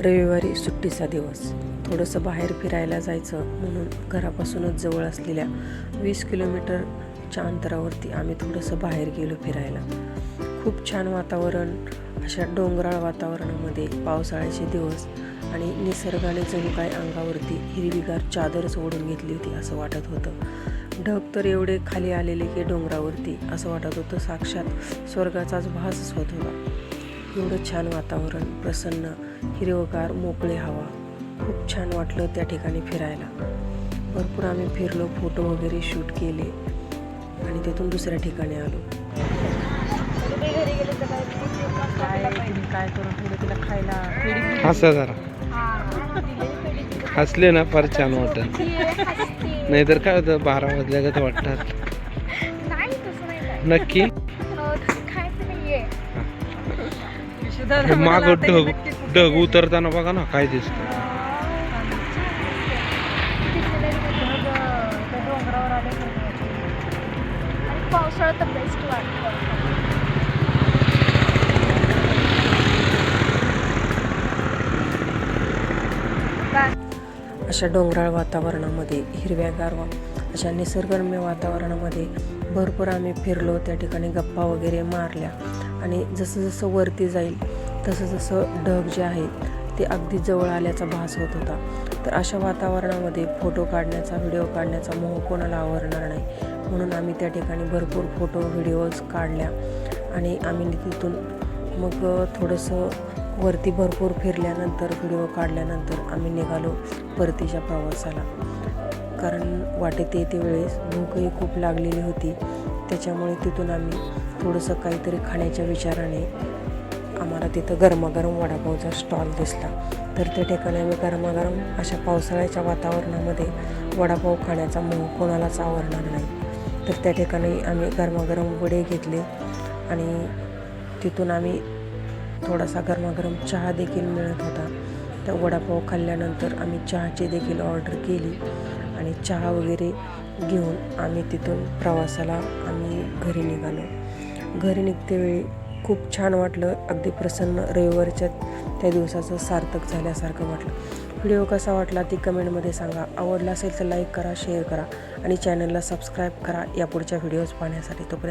रविवारी सुट्टीचा दिवस. थोडंसं बाहेर फिरायला जायचं म्हणून घरापासूनच जवळ असलेल्या वीस किलोमीटरच्या अंतरावरती आम्ही थोडंसं बाहेर गेलो फिरायला. खूप छान वातावरण अशा डोंगराळ वातावरणामध्ये पावसाळ्याचे दिवस आणि निसर्गाने जणू काय अंगावरती हिरवीगार चादरच ओढून घेतली होती असं वाटत होतं. ढग तर एवढे खाली आलेले की डोंगरावरती असं वाटत होतं साक्षात स्वर्गाचाच भासच होत होता. एवढं छान वातावरण प्रसन्न हिरवगार मोकळे हवा. खूप छान वाटलं त्या ठिकाणी फिरायला. भरपूर आम्ही फिरलो फोटो वगैरे शूट केले आणि तिथून दुसऱ्या ठिकाणी आलो. काय काय करून थोडं तिला खायला हसा जरा. हसले ना फार छान वाटत नाहीतर काय होतं बारा वाजल्यागत वाटतात. नक्की? हे माग ढग ढग उतरताना बघा ना काय दिसत पावसाळ्यात तर बेस्ट वाटतं. अशा डोंगराळ वातावरणामध्ये हिरव्यागार वा अशा निसर्गरम्य वातावरणामध्ये भरपूर आम्ही फिरलो त्या ठिकाणी गप्पा वगैरे मारल्या. आणि जसं जसं वरती जाईल तसं जसं ढग जे आहेत ते अगदी जवळ आल्याचा भास होत होता. तर अशा वातावरणामध्ये फोटो काढण्याचा व्हिडिओ काढण्याचा मोह कोणाला आवरणार नाही. म्हणून आम्ही त्या ठिकाणी भरपूर फोटो व्हिडिओज काढल्या. आणि आम्ही तिथून मग थोडंसं वरती भरपूर फिरल्यानंतर व्हिडिओ काढल्यानंतर आम्ही निघालो परतीच्या प्रवासाला. कारण वाटेत येते वेळेस भूकही खूप लागलेली होती. त्याच्यामुळे तिथून आम्ही थोडंसं काहीतरी खाण्याच्या विचाराने आम्हाला तिथं गरमागरम वडापावचा स्टॉल दिसला. तर त्या ठिकाणी आम्ही गरमागरम अशा पावसाळ्याच्या वातावरणामध्ये वडापाव खाण्याचा मोह कोणालाच आवडणार नाही. तर त्या ठिकाणी आम्ही गरमागरम वडे घेतले आणि तिथून आम्ही थोडासा गरमागरम चहा देखील मिळत होता. त्या वडापाव खाल्ल्यानंतर आम्ही चहाची देखील ऑर्डर केली आणि चहा वगैरे घेऊन आम्ही तिथून प्रवासाला आम्ही घरी निघालो. घरी निघतेवेळी खूप छान वाटलं. अगदी प्रसन्न रविवारच्या त्या दिवसाचं सार्थक झाल्यासारखं वाटलं. व्हिडिओ कसा वाटला ती कमेंटमध्ये सांगा. आवडला असेल तर लाईक करा शेअर करा आणि चॅनलला सबस्क्राईब करा. या पुढच्या व्हिडिओज पाहण्यासाठी तोपर्यंत